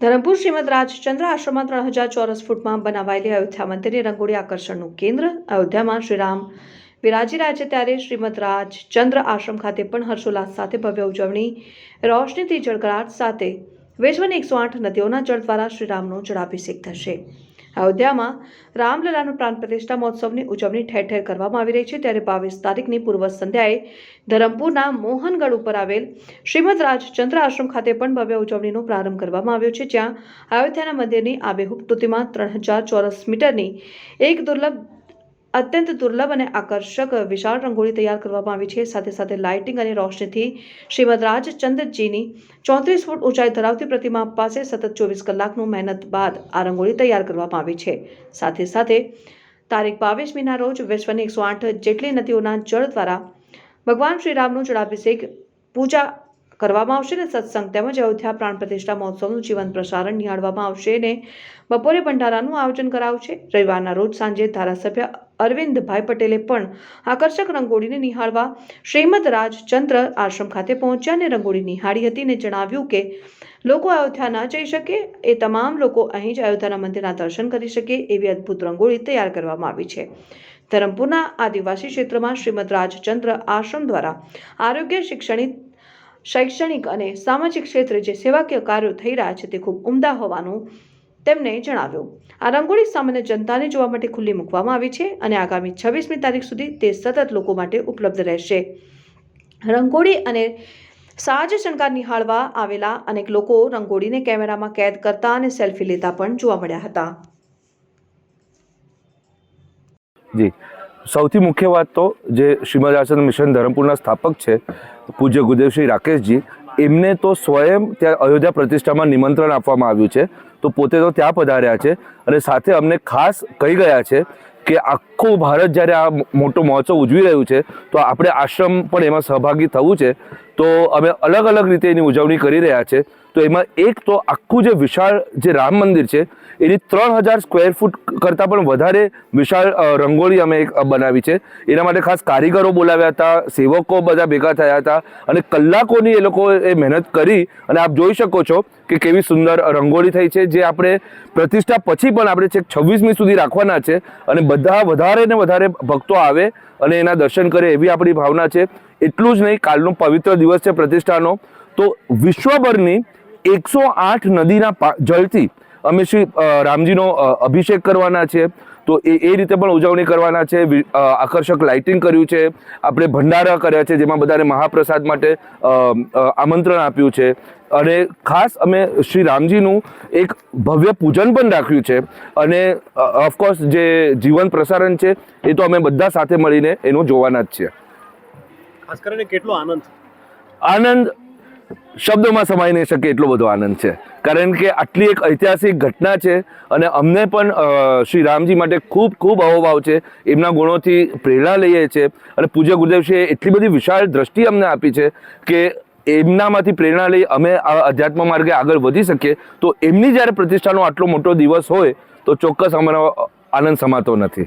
ધરમપુર શ્રીમદ રાજચંદ્ર આશ્રમમાં ત્રણ હજાર ચોરસ ફૂટમાં બનાવાયેલી અયોધ્યા મંદિરની રંગોળી આકર્ષણનું કેન્દ્ર અયોધ્યામાં શ્રીરામ વિરાજી રહ્યા છે ત્યારે શ્રીમદ રાજચંદ્ર આશ્રમ ખાતે પણ હર્ષોલ્લાસ સાથે ભવ્ય ઉજવણી, રોશનીથી જળગળાટ સાથે વિશ્વની એકસો આઠ નદીઓના જળ દ્વારા શ્રીરામનો જળાભિષેક થશે. અયોધ્યામાં રામલલાનો પ્રાણ પ્રતિષ્ઠા મહોત્સવની ઉજવણી ઠેર ઠેર કરવામાં આવી રહી છે. ત્યારે બાવીસ તારીખની પૂર્વ સંધ્યાએ ધરમપુરના મોહનગઢ ઉપર આવેલ શ્રીમદ રાજચંદ્ર આશ્રમ ખાતે પણ ભવ્ય ઉજવણીનો પ્રારંભ કરવામાં આવ્યો છે, જ્યાં અયોધ્યાના મંદિરની આબેહૂબ કૃતિમાં ત્રણ હજાર ચોરસ મીટરની એક દુર્લભ અત્યંત દુર્લભ અને આકર્ષક વિશાળ રંગોળી તૈયાર કરવામાં આવી છે. સાથે સાથે લાઇટિંગ અને રોશનીથી શ્રીમદ રાજચંદ્રજીની ચોત્રીસ ફૂટ ઊંચાઈ ધરાવતી પ્રતિમા પાસે સતત ચોવીસ કલાકનું મહેનત બાદ આ રંગોળી તૈયાર કરવામાં આવી છે. સાથે સાથે તારીખ બાવીસમીના રોજ વિશ્વની એકસો આઠ જેટલી નદીઓના જળ દ્વારા ભગવાન શ્રીરામનું જળાભિષેક, પૂજા કરવામાં આવશે અને સત્સંગ તેમજ અયોધ્યા પ્રાણ પ્રતિષ્ઠા મહોત્સવનું જીવંત પ્રસારણ નિહાળવામાં આવશે અને બપોરે ભંડારાનું આયોજન કરાવશે. રવિવારના રોજ સાંજે ધારાસભ્ય અરવિંદભાઈ પટેલે પણ આકર્ષક રંગોળીને નિહાળવા શ્રીમદ રાજચંદ્ર આશ્રમ ખાતે પહોંચ્યા અને રંગોળી નિહાળી હતી અને જણાવ્યું કે લોકો અયોધ્યા ન જઈ શકે, એ તમામ લોકો અહીં જ અયોધ્યાના મંદિરના દર્શન કરી શકે એવી અદ્ભુત રંગોળી તૈયાર કરવામાં આવી છે. ધરમપુરના આદિવાસી ક્ષેત્રમાં શ્રીમદ રાજચંદ્ર આશ્રમ દ્વારા આરોગ્ય શૈક્ષણિક શૈક્ષણિક અને સામાજિક ક્ષેત્રે જે સેવાકીય કાર્યો થઈ રહ્યા છે તે ખૂબ ઉમદા હોવાનું તેમણે જણાવ્યું. આ રંગોળી સામાન્ય જનતાને જોવા માટે ખુલ્લી મૂકવામાં આવી છે અને આગામી છવ્વીસમી તારીખ સુધી તે સતત લોકો માટે ઉપલબ્ધ રહેશે. રંગોળી અને સાજ શણગાર નિહાળવા આવેલા અનેક લોકો રંગોળીને કેમેરામાં કેદ કરતા અને સેલ્ફી લેતા પણ જોવા મળ્યા હતા. જી. સૌથી મુખ્ય વાત તો જે શ્રીમદ આચરણ મિશન ધરમપુરના સ્થાપક છે, પૂજ્ય ગુદેવશ્રી રાકેશજી, એમને તો સ્વયં ત્યાં અયોધ્યા પ્રતિષ્ઠામાં નિમંત્રણ આપવામાં આવ્યું છે. તો પોતે તો ત્યાં પધાર્યા છે. અને સાથે અમને ખાસ કહી ગયા છે કે આખું ભારત જ્યારે આ મોટો મહોત્સવ ઉજવી રહ્યું છે, તો આપણે આશ્રમ પણ એમાં સહભાગી થવું છે. તો અમે અલગ અલગ રીતે એની ઉજવણી કરી રહ્યા છે. તો એમાં એક તો આખું જે વિશાળ જે રામ મંદિર છે, એની ત્રણ હજાર સ્ક્વેર ફૂટ કરતાં પણ વધારે વિશાળ રંગોળી અમે એક બનાવી છે. એના માટે ખાસ કારીગરો બોલાવ્યા હતા, સેવકો બધા ભેગા થયા હતા અને કલાકોની એ લોકો એ મહેનત કરી. અને આપ જોઈ શકો છો કે કેવી સુંદર રંગોળી થઈ છે જે આપણે પ્રતિષ્ઠા પછી પણ આપણે છેક છવ્વીસમી સુધી રાખવાના છે અને બધા વધારે ને વધારે ભક્તો આવે અને એના દર્શન કરે એવી આપણી ભાવના છે. એટલું જ નહીં, કાલનો પવિત્ર દિવસ છે પ્રતિષ્ઠાનો. તો વિશ્વભરની એકસો આઠ નદીના જળથી અમે શ્રી રામજીનો અભિષેક કરવાના છે. તો એ એ રીતે પણ ઉજવણી કરવાના છે. આકર્ષક લાઇટિંગ કર્યું છે. આપણે ભંડારા કર્યા છે જેમાં બધાને મહાપ્રસાદ માટે આમંત્રણ આપ્યું છે. અને ખાસ અમે શ્રી રામજીનું એક ભવ્ય પૂજન પણ રાખ્યું છે. અને ઓફકોર્સ જે જીવન પ્રસારણ છે એ તો અમે બધા સાથે મળીને એનું જોવાના જ છીએ. ખાસ કરીને કેટલો આનંદ આનંદ શબ્દોમાં સમાઈ નહીં શકે એટલો બધો આનંદ છે. કારણ કે આટલી એક ઐતિહાસિક ઘટના છે અને અમને પણ શ્રી રામજી માટે ખૂબ ખૂબ અહોભાવ છે. એમના ગુણોથી પ્રેરણા લઈએ છીએ અને પૂજ્ય ગુરુદેવશ્રીએ એટલી બધી વિશાળ દ્રષ્ટિ અમને આપી છે કે એમનામાંથી પ્રેરણા લઈ અમે આ અધ્યાત્મ માર્ગે આગળ વધી શકીએ. તો એમની જ્યારે પ્રતિષ્ઠાનો આટલો મોટો દિવસ હોય તો ચોક્કસ અમારો આનંદ સમાતો નથી.